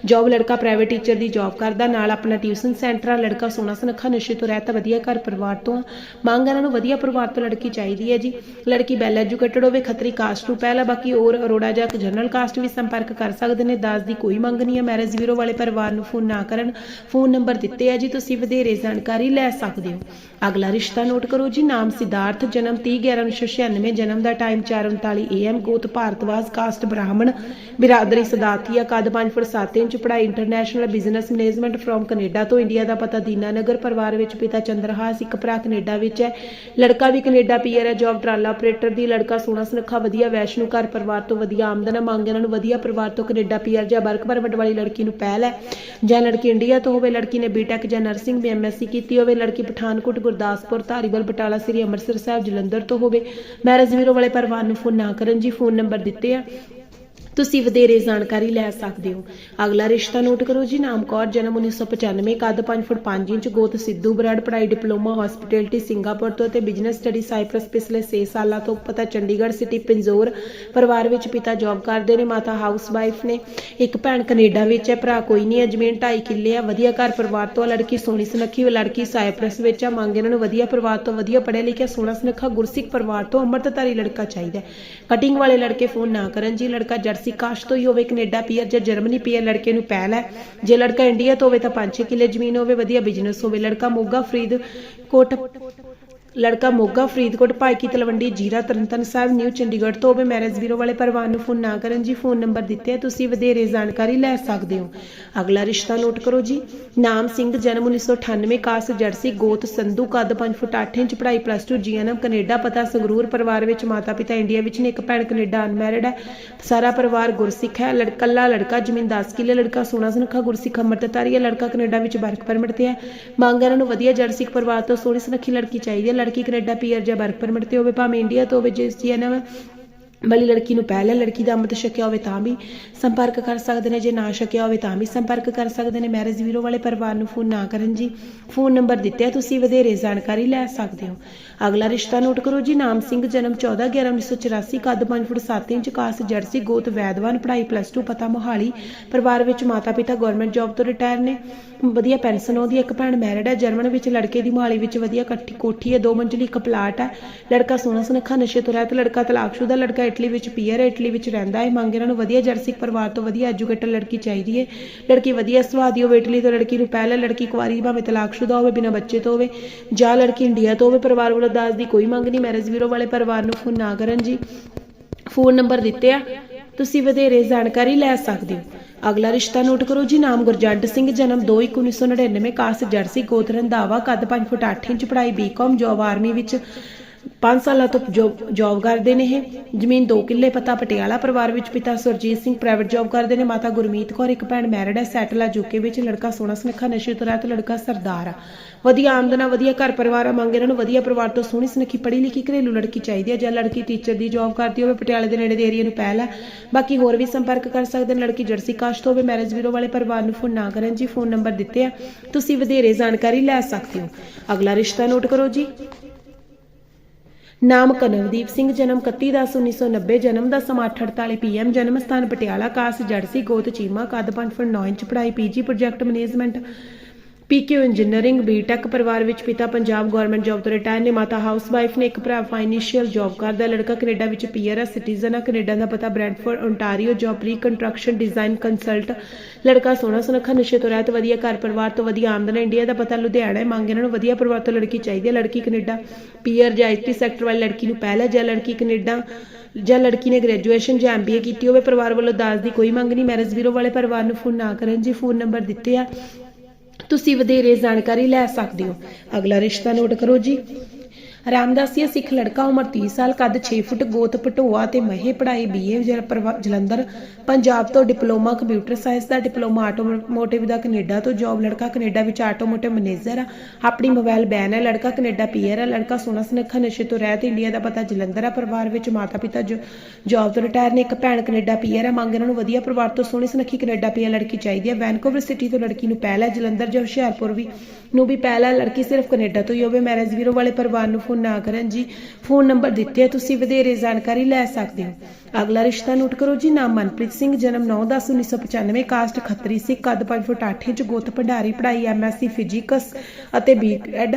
ਜੌਬ ਲੜਕਾ ਪ੍ਰਾਈਵੇਟ ਟੀਚਰ ਦੀ ਜੌਬ ਕਰਦਾ, ਨਾਲ ਆਪਣਾ ਟਿਊਸ਼ਨ ਸੈਂਟਰ ਆ, ਲੜਕਾ ਸੋਹਣਾ ਸੁਨੱਖਾ, ਨਸ਼ੇ ਤੋਂ ਰਹਿਤ, ਵਧੀਆ ਘਰ ਪਰਿਵਾਰ ਤੋਂ ਮੰਗ ਇਹਨਾਂ ਨੂੰ ਵਧੀਆ ਪਰਿਵਾਰ ਤੋਂ ਲੜਕੀ ਚਾਹੀਦੀ ਹੈ ਜੀ। ਲੜਕੀ ਵੈਲ ਐਜੂਕੇਟਡ ਹੋਵੇ, ਖੱਤਰੀ ਕਾਸਟ ਨੂੰ ਪਹਿਲਾਂ, ਬਾਕੀ ਹੋਰ ਅਰੋੜਾ ਜਾਂ ਜਨਰਲ ਕਾਸਟ ਵੀ ਸੰਪਰਕ ਕਰ ਸਕਦੇ ਨੇ ਦਾਜ ਦੀ ਕੋਈ ਮੰਗ ਨਹੀਂ ਹੈ ਮੈਰਿਜ ਬਿਊਰੋ ਵਾਲੇ ਪਰਿਵਾਰ ਨੂੰ ਫੋਨ ਨਾ ਕਰਨ ਫੋਨ ਨੰਬਰ ਦਿੱਤੇ ਆ ਜੀ, ਤੁਸੀਂ ਵਧੇਰੇ ਜਾਣਕਾਰੀ ਲੈ ਸਕਦੇ ਹੋ। ਅਗਲਾ ਰਿਸ਼ਤਾ ਨੋਟ ਕਰੋ ਜੀ, ਨਾਮ ਸਿਧਾਰਥ, ਜਨਮ 30/11/1996 ਜਨਮ ਦਾ ਟਾਈਮ 4:39 AM ਗੋਤ ਭਾਰਤਵਾਜ, ਕਾਸਟ ਬ੍ਰਾਹਮਣ, ਬਿਰਾਦਰੀ ਸਦਾਤੀਆ ਕੱਦ 5 ਫੁੱਟ 7 ਇੰਚ ਪੜ੍ਹਾਈ international business management from Canada ਤੋਂ ਇੰਡੀਆ ਦਾ ਪਤਾ ਦੀਨਾਨਗਰ ਪਰਿਵਾਰ ਵਿੱਚ ਪਿਤਾ ਚੰਦਰਹਾਸ, ਇੱਕ ਭਰਾ ਕੈਨੇਡਾ ਵਿੱਚ ਹੈ। ਲੜਕਾ ਵੀ ਕੈਨੇਡਾ ਪੀਅਰ ਹੈ ਜੌਬ ਟਰਾਲਾ ਆਪਰੇਟਰ ਦੀ, ਲੜਕਾ ਸੋਹਣਾ ਸੁਨੱਖਾ, ਵਧੀਆ ਵੈਸ਼ਨੂ, ਘਰ ਪਰਿਵਾਰ ਤੋਂ ਵਧੀਆ ਆਮਦਨ ਹੈ ਇਹਨਾਂ ਨੂੰ ਵਧੀਆ ਪਰਿਵਾਰ ਤੋਂ ਕੈਨੇਡਾ ਪੀਅਰ ਜਾਂ ਵਰਕ ਪਰਮਿਟ ਵਾਲੀ ਲੜਕੀ ਨੂੰ ਪਹਿਲ ਹੈ। ਜਾਂ ਲੜਕੀ ਇੰਡੀਆ ਤੋਂ ਹੋਵੇ, ਲੜਕੀ ਨੇ ਬੀਟੈਕ ਜਾਂ ਨਰਸਿੰਗ ਵੀ ਐਮਐਸਸੀ ਕੀਤੀ ਹੋਵੇ, ਲੜਕੀ ਪਠਾਨਕੋਟ, ਗੁਰਦਾਸਪੁਰ, ਧਾਰੀਵਾਲ, ਬਟਾਲਾ, ਸ੍ਰੀ ਅੰਮ੍ਰਿਤਸਰ ਸਾਹਿਬ, ਜਲੰਧਰ ਤੋਂ ਹੋਵੇ। ਮੈਰਿਜ ਵੀਰੋ ਵਾਲੇ ਪਰਿਵਾਰ ਨੂੰ ਫੋਨ ਨਾ ਕਰਨ ਜੀ ਫੋਨ ਨੰਬਰ ਦਿੱਤੇ ਆ। ਤੁਸੀਂ ਵਧੇਰੇ ਜਾਣਕਾਰੀ ਲੈ ਸਕਦੇ ਹੋ। ਅਗਲਾ ਰਿਸ਼ਤਾ ਨੋਟ ਕਰੋ ਜੀ ਨਾਮ ਕੌਰ ਜਨਮ 1995 ਕੱਦ 5 ਫੁੱਟ 5 ਇੰਚ ਗੋਤ ਸਿੱਧੂ ਬਰਾੜ ਪੜ੍ਹਾਈ ਡਿਪਲੋਮਾ ਹਸਪੀਟੈਲਿਟੀ ਸਿੰਗਾਪੁਰ ਤੋਂ ਤੇ ਬਿਜ਼ਨਸ ਸਟੱਡੀ ਸਾਈਪ੍ਰਸ ਪਿਛਲੇ 6 ਸਾਲਾਂ ਤੋਂ ਪਤਾ ਚੰਡੀਗੜ੍ਹ ਸਿਟੀ ਪਿੰਜੋਰ ਪਰਿਵਾਰ ਵਿੱਚ ਪਿਤਾ ਜੌਬ ਕਰਦੇ ਨੇ ਮਾਤਾ ਹਾਊਸ ਵਾਈਫ ਨੇ। ਇੱਕ ਭੈਣ ਕੈਨੇਡਾ ਵਿੱਚ ਹੈ ਭਰਾ ਕੋਈ ਨਹੀਂ ਹੈ ਜ਼ਮੀਨ 2.5 ਕਿੱਲੇ ਆ ਵਧੀਆ ਘਰ ਪਰਿਵਾਰ ਤੋਂ ਆ, ਲੜਕੀ ਸੋਹਣੀ ਸੁਨੱਖੀ ਲੜਕੀ ਸਾਈਪ੍ਰਸ ਵਿੱਚ ਆ ਮੰਗ ਇਹਨਾਂ ਨੂੰ ਵਧੀਆ ਪਰਿਵਾਰ ਤੋਂ ਵਧੀਆ ਪੜ੍ਹਿਆ ਲਿਖਿਆ ਸੋਹਣਾ ਸੁਨੱਖਾ ਗੁਰਸਿੱਖ ਪਰਿਵਾਰ ਤੋਂ ਅੰਮ੍ਰਿਤਧਾਰੀ ਲੜਕਾ ਚਾਹੀਦਾ ਕਟਿੰਗ ਵਾਲੇ ਲੜਕੇ ਫੋਨ ਨਾ ਕਰਨ ਜੀ ਲੜਕਾ ਜਰਸੀ ਕਾਸਟ ਤੋਂ ਹੀ ਹੋਵੇ ਕੈਨੇਡਾ ਪੀਅਰ ਜਾਂ ਜਰਮਨੀ ਪੀਅਰ ਲੜਕੇ ਨੂੰ ਪਹਿਲ ਹੈ। ਜੇ ਲੜਕਾ ਇੰਡੀਆ ਤੋਂ ਹੋਵੇ ਤਾਂ 5-6 ਕਿੱਲੇ ਜ਼ਮੀਨ ਹੋਵੇ, ਵਧੀਆ ਬਿਜ਼ਨਸ ਹੋਵੇ। ਲੜਕਾ ਮੋਗਾ ਫਰੀਦ ਫਰੀਦਕੋਟ ਲੜਕਾ ਮੋਗਾ ਫਰੀਦਕੋਟ ਭਾਈਕੀ ਤਲਵੰਡੀ ਜੀਰਾ ਤਰਨਤਨ ਸਾਹਿਬ, ਨਿਊ ਚੰਡੀਗੜ੍ਹ ਤੋਂ ਹੋਵੇ ਮੈਰਿਜ ਬਿਊਰੋ ਵਾਲੇ ਪਰਿਵਾਰ ਨੂੰ ਫੋਨ ਨਾ ਕਰਨ ਜੀ। ਫੋਨ ਨੰਬਰ ਦਿੱਤੇ ਹੈ ਤੁਸੀਂ ਵਧੇਰੇ ਜਾਣਕਾਰੀ ਲੈ ਸਕਦੇ ਹੋ। ਅਗਲਾ ਰਿਸ਼ਤਾ ਨੋਟ ਕਰੋ ਜੀ। ਨਾਮ ਸਿੰਘ, ਜਨਮ 1998 ਕਾਸ ਜਰਸੀ ਗੋਤ ਸੰਧੂ, ਕੱਦ 5 ਫੁੱਟ 8 ਇੰਚ, ਪੜ੍ਹਾਈ ਪਲੱਸ 2 ਜੀਐਨਐਮ, ਕੈਨੇਡਾ, ਪਤਾ ਸੰਗਰੂਰ ਪਰਿਵਾਰ ਵਿੱਚ ਮਾਤਾ ਪਿਤਾ ਇੰਡੀਆ ਵਿੱਚ ਨੇ, ਇੱਕ ਭੈਣ ਕੈਨੇਡਾ ਅਨਮੈਰਿਡ ਹੈ। ਸਾਰਾ ਪਰਿਵਾਰ ਗੁਰਸਿੱਖ ਹੈ। ਲੜਕਾ ਲੜਕਾ, ਜ਼ਮੀਨ 10 ਕਿੱਲੇ, ਲੜਕਾ ਸੋਹਣਾ ਸੁਨੱਖਾ, ਗੁਰਸਿੱਖ ਅੰਮ੍ਰਿਤਧਾਰੀ ਹੈ। ਲੜਕਾ ਕੈਨੇਡਾ ਵਿੱਚ ਵਰਕ ਪਰਮਿਟ ਤੇ ਹੈ। ਮੰਗ ਇਹਨਾਂ ਨੂੰ ਵਧੀਆ ਜਰਸਿੱਖ ਪਰਿਵਾਰ ਤੋਂ ਸੋਹਣੀ ਸੁਨੱਖੀ ਲੜਕੀ ਚਾਹੀਦੀ ਹੈ। ਲੜਕੀ ਕੈਨੇਡਾ ਪੀਅਰ ਜਾਂ ਵਰਕ ਪਰਮਿਟ ਤੇ ਹੋਵੇ, ਭਾਵੇਂ ਇੰਡੀਆ ਤੋਂ ਹੋਵੇ, ਜਿਸ ਜੀਐਨਐਮ ਵਾਲੀ ਲੜਕੀ ਨੂੰ ਪਹਿਲਾਂ ਲੜਕੀ ਦਾ ਅੰਮ੍ਰਿਤ ਛਕਿਆ ਹੋਵੇ ਤਾਂ ਵੀ ਸੰਪਰਕ ਕਰ ਸਕਦੇ ਨੇ, ਜੇ ਨਾ ਛਕਿਆ ਹੋਵੇ ਤਾਂ ਵੀ ਸੰਪਰਕ ਕਰ ਸਕਦੇ ਨੇ। ਮੈਰਿਜ ਵੀਰੋ ਵਾਲੇ ਪਰਿਵਾਰ ਨੂੰ ਫੋਨ ਨਾ ਕਰਨ ਜੀ। ਫੋਨ ਨੰਬਰ ਦਿੱਤੇ ਤੁਸੀਂ ਵਧੇਰੇ ਜਾਣਕਾਰੀ ਲੈ ਸਕਦੇ ਹੋ। ਅਗਲਾ ਰਿਸ਼ਤਾ ਨੋਟ ਕਰੋ ਜੀ, ਨਾਮ ਸਿੰਘ, ਜਨਮ 14 11 1984 ਕੱਦ 5 ਫੁੱਟ 7 ਇੰਚ, ਕਾਸ, ਜਰਸੀ, ਗੋਤ, ਵੈਦਵਾਨ, ਪੜ੍ਹਾਈ ਪਲੱਸ 2 ਪਤਾ ਮੋਹਾਲੀ, ਪਰਿਵਾਰ ਵਿੱਚ ਮਾਤਾ ਪਿਤਾ ਗਵਰਨਮੈਂਟ ਜੌਬ ਤੋਂ ਰਿਟਾਇਰ ਨੇ। ਵਧੀਆ ਪੈਨਸ਼ਨ ਆਉਂਦੀ ਇੱਕ ਭੈਣ ਮੈਰਿਡ ਹੈ ਜਰਮਨ ਵਿੱਚ ਲੜਕੇ ਦੀ ਮੋਹਾਲੀ ਵਿੱਚ ਵਧੀਆ ਕੱਠੀ ਕੋਠੀ ਹੈ ਦੋ ਮੰਜ਼ਲੀ ਇੱਕ ਪਲਾਟ ਹੈ ਲੜਕਾ ਸੋਹਣਾ ਸੁਨੱਖਾ, ਨਸ਼ੇ ਤੋਂ ਰਹਿਤ ਲੜਕਾ, ਤਲਾਕਸ਼ੁਦਾ ਲੜਕਾ, ਇਟਲੀ ਵਿੱਚ ਪੀਅਰ ਹੈ ਇਟਲੀ ਵਿੱਚ ਰਹਿੰਦਾ ਹੈ। ਮੰਗ ਇਹਨਾਂ ਨੂੰ ਵਧੀਆ ਜਰਸਿਕ ਪਰਿਵਾਰ ਤੋਂ ਵਧੀਆ ਐਜੂਕੇਟਡ ਲੜਕੀ ਚਾਹੀਦੀ ਹੈ। ਲੜਕੀ ਵਧੀਆ ਸੁਭਾਅ ਦੀ ਹੋਵੇ, ਇਟਲੀ ਤੋਂ ਲੜਕੀ ਨੂੰ ਪਹਿਲਾਂ ਲੜਕੀ ਕੁਆਰੀ ਭਾਵੇਂ ਤਲਾਕਸ਼ੁਦਾ ਹੋਵੇ, ਬਿਨਾਂ ਬੱਚੇ ਤੋਂ ਹੋਵੇ, ਜਾਂ ਲੜਕੀ ਇੰਡੀਆ ਤੋਂ ਹੋਵੇ, ਪਰਿਵਾਰ ਵੱਲੋਂ ਦਾਜ ਦੀ ਕੋਈ ਮੰਗ ਨਹੀਂ। ਮੈਰਿਜ ਬਿਊਰੋ ਵਾਲੇ ਪਰਿਵਾਰ ਨੂੰ ਫੋਨ ਨਾ ਕਰਨ ਜੀ। ਫੋਨ ਨੰਬਰ ਦਿੱਤੇ ਆ। ਤੁਸੀਂ ਵਧੇਰੇ ਜਾਣਕਾਰੀ ਲੈ ਸਕਦੇ ਹੋ। ਅਗਲਾ ਰਿਸ਼ਤਾ ਨੋਟ ਕਰੋ ਜੀ। ਨਾਮ ਗੁਰਜੰਟ ਸਿੰਘ, ਜਨਮ 2/1999 ਕਾਸਟ ਜਰਸੀ ਗੋਤ ਰੰਧਾਵਾ ਕੱਦ 5 ਫੁੱਟ 8 ਇੰਚ, ਪੜ੍ਹਾਈ ਬੀਕਾਮ ਜੋਬ ਆਰਮੀ ਵਿੱਚ 5 ਸਾਲਾਂ ਤੋਂ ਜੌਬ ਕਰਦੇ ਨੇ ਇਹ। ਜ਼ਮੀਨ 2 ਕਿੱਲੇ, ਪਤਾ ਪਟਿਆਲਾ ਪਰਿਵਾਰ ਵਿੱਚ ਪਿਤਾ ਸੁਰਜੀਤ ਸਿੰਘ ਪ੍ਰਾਈਵੇਟ ਜੌਬ ਕਰਦੇ ਨੇ। ਮਾਤਾ ਗੁਰਮੀਤ ਕੌਰ, ਇੱਕ ਭੈਣ ਮੈਰਿਡ ਹੈ ਸੈਟਲ ਹੈ ਯੂਕੇ ਵਿੱਚ। ਲੜਕਾ ਸੋਹਣਾ ਸੁਨੱਖਾ, ਨਸ਼ੇ ਤੋਂ ਰਹਿਤ ਲੜਕਾ ਸਰਦਾਰ ਆ। ਵਧੀਆ ਆਮਦਨ, ਵਧੀਆ ਘਰ ਪਰਿਵਾਰ ਆ ਮੰਗ ਇਹਨਾਂ ਨੂੰ। ਵਧੀਆ ਪਰਿਵਾਰ ਤੋਂ ਸੋਹਣੀ ਸੁਨੱਖੀ, ਪੜ੍ਹੀ ਲਿਖੀ ਘਰੇਲੂ ਲੜਕੀ ਚਾਹੀਦੀ ਹੈ ਜਾਂ ਲੜਕੀ ਟੀਚਰ ਦੀ ਜੌਬ ਕਰਦੀ ਹੋਵੇ, ਪਟਿਆਲੇ ਦੇ ਨੇੜੇ ਦੇ ਏਰੀਆ ਨੂੰ ਪਹਿਲ ਹੈ ਬਾਕੀ ਹੋਰ ਵੀ ਸੰਪਰਕ ਕਰ ਸਕਦੇ ਨੇ। ਲੜਕੀ ਜਰਸੀ ਕਾਸ਼ਤ ਹੋਵੇ ਮੈਰਿਜ ਵੀਰੋ ਵਾਲੇ ਪਰਿਵਾਰ ਨੂੰ ਫੋਨ ਨਾ ਕਰਨ ਜੀ। ਫੋਨ ਨੰਬਰ ਦਿੱਤੇ ਆ। ਤੁਸੀਂ ਵਧੇਰੇ ਜਾਣਕਾਰੀ ਲੈ ਸਕਦੇ ਹੋ। ਅਗਲਾ ਰਿਸ਼ਤਾ ਨੋਟ ਕਰੋ ਜੀ। ਨਾਮ ਕਨਵਦੀਪ ਸਿੰਘ, ਜਨਮ 31/10/1990 ਜਨਮ ਦਾ ਸਮਾਂ 8:48 ਪੀਐਮ ਜਨਮ ਸਥਾਨ ਪਟਿਆਲਾ, ਕਾਸ, ਜੜਸੀ, ਗੋਤ, ਚੀਮਾ, ਕੱਦ 5 ਫੁੱਟ 9 ਇੰਚ, ਪੜ੍ਹਾਈ PG project management PQ engineering, BTech ਪਰਿਵਾਰ ਵਿੱਚ ਪਿਤਾ ਪੰਜਾਬ ਗਵਰਨਮੈਂਟ ਜੌਬ ਤੋਂ ਰਿਟਾਇਰ ਨੇ, ਮਾਤਾ ਹਾਊਸਵਾਈਫ ਨੇ ਇੱਕ ਭਰਾ ਫਾਈਨੈਂਸ਼ੀਅਲ ਜੌਬ ਕਰਦਾ। ਲੜਕਾ ਕੈਨੇਡਾ ਵਿੱਚ ਪੀਆਰ ਹੈ ਸਿਟੀਜ਼ਨ ਹੈ ਕੈਨੇਡਾ ਦਾ ਪਤਾ Brantford Ontario job reconstruction design consult. ਲੜਕਾ ਸੋਹਣਾ ਸੁਨੱਖਾ, ਨਸ਼ੇ ਤੋਂ ਰਹਿਤ, ਵਧੀਆ ਘਰ ਪਰਿਵਾਰ ਤੋਂ ਵਧੀਆ ਆਮਦਨ, ਇੰਡੀਆ ਦਾ ਪਤਾ ਲੁਧਿਆਣਾ ਹੈ। ਮੰਗ ਇਹਨਾਂ ਨੂੰ ਵਧੀਆ ਪਰਿਵਾਰ ਤੋਂ ਲੜਕੀ ਚਾਹੀਦੀ ਹੈ। ਲੜਕੀ ਕੈਨੇਡਾ ਪੀਆਰ ਜਾਂ ਆਈਟੀ ਸੈਕਟਰ ਵਾਲੀ ਲੜਕੀ ਨੂੰ ਪਹਿਲਾ ਜਾਂ ਲੜਕੀ ਕੈਨੇਡਾ ਜਾਂ ਲੜਕੀ ਨੇ ਗ੍ਰੈਜੂਏਸ਼ਨ ਜਾਂ ਐਮਬੀਏ ਕੀਤੀ ਹੋਵੇ, ਪਰਿਵਾਰ ਵੱਲੋਂ ਦਾਜ ਦੀ ਕੋਈ ਮੰਗ ਨਹੀਂ। ਮੈਰਿਜ ਵੀਰੋ ਵਾਲੇ ਪਰਿਵਾਰ ਨੂੰ ਫੋਨ ਨਾ ਕਰਨ ਜੀ। ਫੋਨ ਨੰਬਰ ਦਿੱਤੇ ਆ। ਤੁਸੀਂ ਵਧੇਰੇ ਜਾਣਕਾਰੀ ਲੈ ਸਕਦੇ ਹੋ। ਅਗਲਾ ਰਿਸ਼ਤਾ ਨੋਟ ਕਰੋ ਜੀ। ਰਾਮਦਾਸੀਆ ਸਿੱਖ ਲੜਕਾ ਉਮਰ 30 ਸਾਲ, ਕੱਦ 6 ਫੁੱਟ, ਗੋਤ ਪਟੋਆ ਤੇ ਮਹੇ ਪੜ੍ਹਾਈ ਬੀਏ ਜਲੰਧਰ, ਪੰਜਾਬ ਤੋਂ ਡਿਪਲੋਮਾ ਕੰਪਿਊਟਰ ਸਾਇੰਸ ਦਾ ਡਿਪਲੋਮਾ ਆਟੋਮੋਟਿਵ ਦਾ ਕੈਨੇਡਾ ਤੋਂ ਜੌਬ, ਲੜਕਾ ਕੈਨੇਡਾ ਵਿੱਚ ਆਟੋਮੋਟਿਵ ਮੈਨੇਜਰ ਆ, ਆਪਣੀ ਮੋਬਾਈਲ ਬੈਨ ਹੈ ਲੜਕਾ ਕੈਨੇਡਾ ਪੀਆਰ ਹੈ ਲੜਕਾ ਸੋਹਣਾ ਸੁਨੱਖਾ ਨਸ਼ੇ ਤੋਂ ਰਹਿਤ ਇੰਡੀਆ ਦਾ ਪਤਾ, ਜਲੰਧਰ ਆ ਪਰਿਵਾਰ ਵਿੱਚ ਮਾਤਾ ਪਿਤਾ ਜੌਬ ਤੋਂ ਰਿਟਾਇਰ ਨੇ, ਇੱਕ ਭੈਣ ਕੈਨੇਡਾ ਪੀਆਰ ਹੈ ਮੰਗ ਇਹਨਾਂ ਨੂੰ ਵਧੀਆ ਪਰਿਵਾਰ ਤੋਂ ਸੋਹਣੀ ਸੁਨੱਖੀ ਕੈਨੇਡਾ ਪੀਆਰ ਲੜਕੀ ਚਾਹੀਦੀ ਹੈ ਵੈਨਕੂਵਰ ਸਿਟੀ ਤੋਂ ਲੜਕੀ ਨੂੰ ਪਹਿਲਾ ਜਲੰਧਰ ਜਾਂ ਹੁਸ਼ਿਆਰਪੁਰ ਵੀ ਨੂੰ ਵੀ ਪਹਿਲਾ ਲੜਕੀ ਸਿਰਫ ਕੈਨੇਡਾ ਤੋਂ ਹੀ ਹੋਵੇ, ਮੈਰਿਜ ਵੀਰੋ ਵਾਲੇ ਪਰਿਵਾਰ ਨੂੰ ਫੋਨ ਨਾ ਕਰਨ ਜੀ। ਫੋਨ ਨੰਬਰ ਦਿੱਤੇ ਆ, ਤੁਸੀਂ ਵਧੇਰੇ ਜਾਣਕਾਰੀ ਲੈ ਸਕਦੇ ਹੋ। ਅਗਲਾ ਰਿਸ਼ਤਾ ਨੋਟ ਕਰੋ ਜੀ, ਨਾਮ ਮਨਪ੍ਰੀਤ ਸਿੰਘ, ਜਨਮ 9/10/1995 ਕਾਸਟ ਖੱਤਰੀ ਸਿੱਖ, ਕੱਦ 5 ਫੁੱਟ 8 ਇੰਚ, ਗੋਤ ਭੰਡਾਰੀ, ਪੜ੍ਹਾਈ ਐਮਐਸਸੀ ਫਿਜ਼ਿਕਸ ਅਤੇ ਬੀਐਡ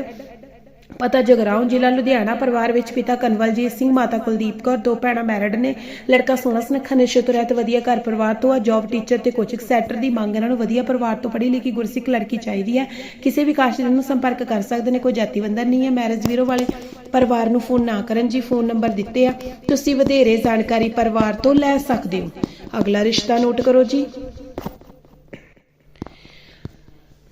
ਪਤਾ ਜਗਰਾਉਂ ਜ਼ਿਲ੍ਹਾ ਲੁਧਿਆਣਾ ਪਰਿਵਾਰ ਵਿੱਚ ਪਿਤਾ ਕਨਵਲਜੀਤ ਸਿੰਘ, ਮਾਤਾ ਕੁਲਦੀਪ ਕੌਰ, ਦੋ ਭੈਣਾਂ ਮੈਰਿਡ ਨੇ, ਲੜਕਾ ਸੋਹਣਾ ਸੁਨੱਖਾ ਨਸ਼ੇ ਤੋਂ ਰਹਿਤ, ਵਧੀਆ ਘਰ ਪਰਿਵਾਰ ਤੋਂ ਆ ਜੌਬ ਟੀਚਰ ਤੇ ਕੋਚਿੰਗ ਸੈਂਟਰ ਦੀ ਮੰਗ ਇਹਨਾਂ ਨੂੰ ਵਧੀਆ ਪਰਿਵਾਰ ਤੋਂ ਪੜ੍ਹੀ ਲਿਖੀ ਗੁਰਸਿੱਖ ਲੜਕੀ ਚਾਹੀਦੀ ਹੈ। ਕਿਸੇ ਵੀ ਕਾਸ਼ਟ ਨੂੰ ਸੰਪਰਕ ਕਰ ਸਕਦੇ ਨੇ, ਕੋਈ ਜਾਤੀ ਬੰਧਨ ਨਹੀਂ ਹੈ ਮੈਰਿਜ ਵੀਰੋ ਵਾਲੇ ਪਰਿਵਾਰ ਨੂੰ ਫੋਨ ਨਾ ਕਰਨ ਜੀ ਫੋਨ ਨੰਬਰ ਦਿੱਤੇ ਆ। ਤੁਸੀਂ ਵਧੇਰੇ ਜਾਣਕਾਰੀ ਪਰਿਵਾਰ ਤੋਂ ਲੈ ਸਕਦੇ ਹੋ। ਅਗਲਾ ਰਿਸ਼ਤਾ ਨੋਟ ਕਰੋ ਜੀ।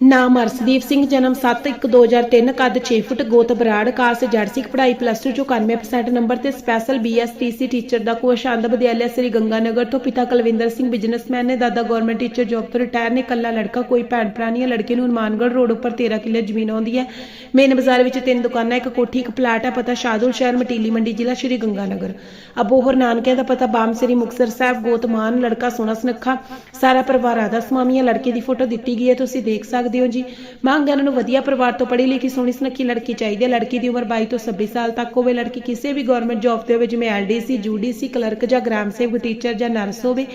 ਨਾਮ ਅਰਸ਼ਦੀਪ ਸਿੰਘ, ਜਨਮ 7/1/2003 ਕੱਦ 6 ਫੁੱਟ, ਗੋਤ ਬਰਾੜ ਕਾਸ ਜਰਸਿਕ ਪੜ੍ਹਾਈ ਪਲੱਸ 2 ਚੋਂ 91% ਨੰਬਰ ਤੇ ਸਪੈਸ਼ਲ ਬੀਐਸਟੀਸੀ ਟੀਚਰ ਦਾ ਕੋਰਸ ਆਨੰਦ ਵਿਦਿਆਲਿਆ ਸ੍ਰੀ ਗੰਗਾਨਗਰ ਤੋਂ ਪਿਤਾ ਕੁਲਵਿੰਦਰ ਸਿੰਘ ਬਿਜ਼ਨਸਮੈਨ ਨੇ ਦਾਦਾ ਗਵਰਨਮੈਂਟ ਟੀਚਰ ਜੌਬ ਤੋਂ ਰਿਟਾਇਰ ਨੇ ਕੱਲਾ ਲੜਕਾ, ਕੋਈ ਭੈਣ ਭਰਾ ਨਹੀਂ ਹੈ, ਲੜਕੇ ਨੂੰ ਹਨੂਮਾਨਗੜ੍ਹ ਰੋਡ ਉੱਪਰ 13 ਕਿੱਲੇ ਜ਼ਮੀਨ ਆਉਂਦੀ ਹੈ। ਮੇਨ ਬਾਜ਼ਾਰ ਵਿੱਚ ਤਿੰਨ ਦੁਕਾਨਾਂ, ਇੱਕ ਕੋਠੀ, ਇੱਕ ਪਲਾਟ ਹੈ, ਪਤਾ ਸ਼ਾਦੁਲ ਸ਼ਹਿਰ, ਮਟੀਲੀ ਮੰਡੀ ਜ਼ਿਲ੍ਹਾ ਸ੍ਰੀ ਗੰਗਾਨਗਰ। ਅਬੋਹਰ ਨਾਨਕਿਆਂ ਦਾ ਪਤਾ ਬਾਮ ਸ੍ਰੀ ਮੁਕਤਸਰ ਸਾਹਿਬ ਗੋਤਮਾਨ ਲੜਕਾ ਸੋਹਣਾ ਸੁਨੱਖਾ, ਸਾਰਾ ਪਰਿਵਾਰ ਆਦਾ, ਸਮਾਮੀਆਂ, ਲੜਕੇ ਦੀ ਫੋਟੋ ਦਿੱਤੀ ਗਈ ਹੈ, ਤੁਸੀਂ ਦੇਖ ਸਕਦੇ ਹੋ ਜੀ? ਮੰਗ ਇਹਨਾਂ ਨੂੰ ਵਧੀਆ ਪਰਿਵਾਰ ਤੋਂ ਪੜ੍ਹੀ ਲਿਖੀ, ਸੋਹਣੀ ਸੁਨੱਖੀ ਲੜਕੀ ਚਾਹੀਦੀ ਹੈ। ਲੜਕੀ ਦੀ ਉਮਰ 22 ਤੋਂ 26 ਸਾਲ ਤੱਕ ਹੋਵੇ, ਲੜਕੀ ਕਿਸੇ ਵੀ ਗਵਰਨਮੈਂਟ ਜੌਬ ਤੇ ਹੋਵੇ, ਜਿਵੇਂ ਐਲਡੀਸੀ ਯੂਡੀਸੀ ਕਲਰਕ ਜਾਂ ਗ੍ਰਾਮ ਸੇਵਕ ਟੀਚਰ ਜਾਂ ਨਰਸ ਹੋਵੇ,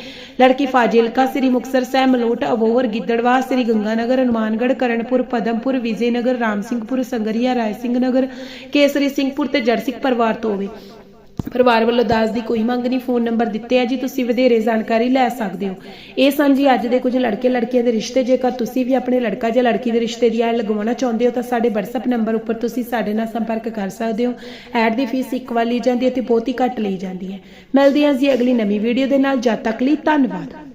ਲੜਕੀ ਫਾਜ਼ਿਲਕਾ, ਸ੍ਰੀ ਮੁਕਤਸਰ ਸਾਹਿਬ, ਮਲੋਟ ਅਬੋਹਰ ਗਿੱਦੜਵਾ, ਸ੍ਰੀ ਗੰਗਾਨਗਰ, ਹਨੂਮਾਨਗੜ੍ਹ, ਕਰਨਪੁਰ, ਪਦਮਪੁਰ ਵਿਜੇਨਗਰ ਰਾਮ ਸਿੰਘਪੁਰ ਸੰਗਰੀਆ, ਰਾਏ ਸਿੰਘ ਨਗਰ, ਕੇਸਰੀ ਸਿੰਘਪੁਰ ਤੇ ਜਰਸਿਕ ਪਰਿਵਾਰ ਤੋਂ ਹੋਵੇ। ਪਰਿਵਾਰ ਵੱਲੋਂ ਦਾਜ ਦੀ ਕੋਈ ਮੰਗ ਨਹੀਂ, ਫੋਨ ਨੰਬਰ ਦਿੱਤੇ ਆ ਜੀ, ਤੁਸੀਂ ਵਧੇਰੇ ਜਾਣਕਾਰੀ ਲੈ ਸਕਦੇ ਹੋ। ਇਹ ਸਨ ਜੀ, ਅੱਜ ਦੇ ਕੁਝ ਲੜਕੇ ਲੜਕੀਆਂ ਦੇ ਰਿਸ਼ਤੇ, ਜੇਕਰ ਤੁਸੀਂ ਵੀ ਆਪਣੇ ਲੜਕਾ ਜਾਂ ਲੜਕੀ ਦੇ ਰਿਸ਼ਤੇ ਦੀ ਐਡ ਲਗਵਾਉਣਾ ਚਾਹੁੰਦੇ ਹੋ, ਤਾਂ ਸਾਡੇ WhatsApp ਨੰਬਰ ਉੱਪਰ ਤੁਸੀਂ ਸਾਡੇ ਨਾਲ ਸੰਪਰਕ ਕਰ ਸਕਦੇ ਹੋ। ਐਡ ਦੀ ਫੀਸ ਇੱਕ ਵਾਰ ਲਈ ਜਾਂਦੀ ਹੈ ਤੇ ਬਹੁਤ ਹੀ ਘੱਟ ਲਈ ਜਾਂਦੀ ਹੈ। ਮਿਲਦੇ ਹਾਂ ਜੀ ਅਗਲੀ ਨਵੀਂ ਵੀਡੀਓ ਦੇ ਨਾਲ। ਜਦ ਤੱਕ ਲਈ ਧੰਨਵਾਦ।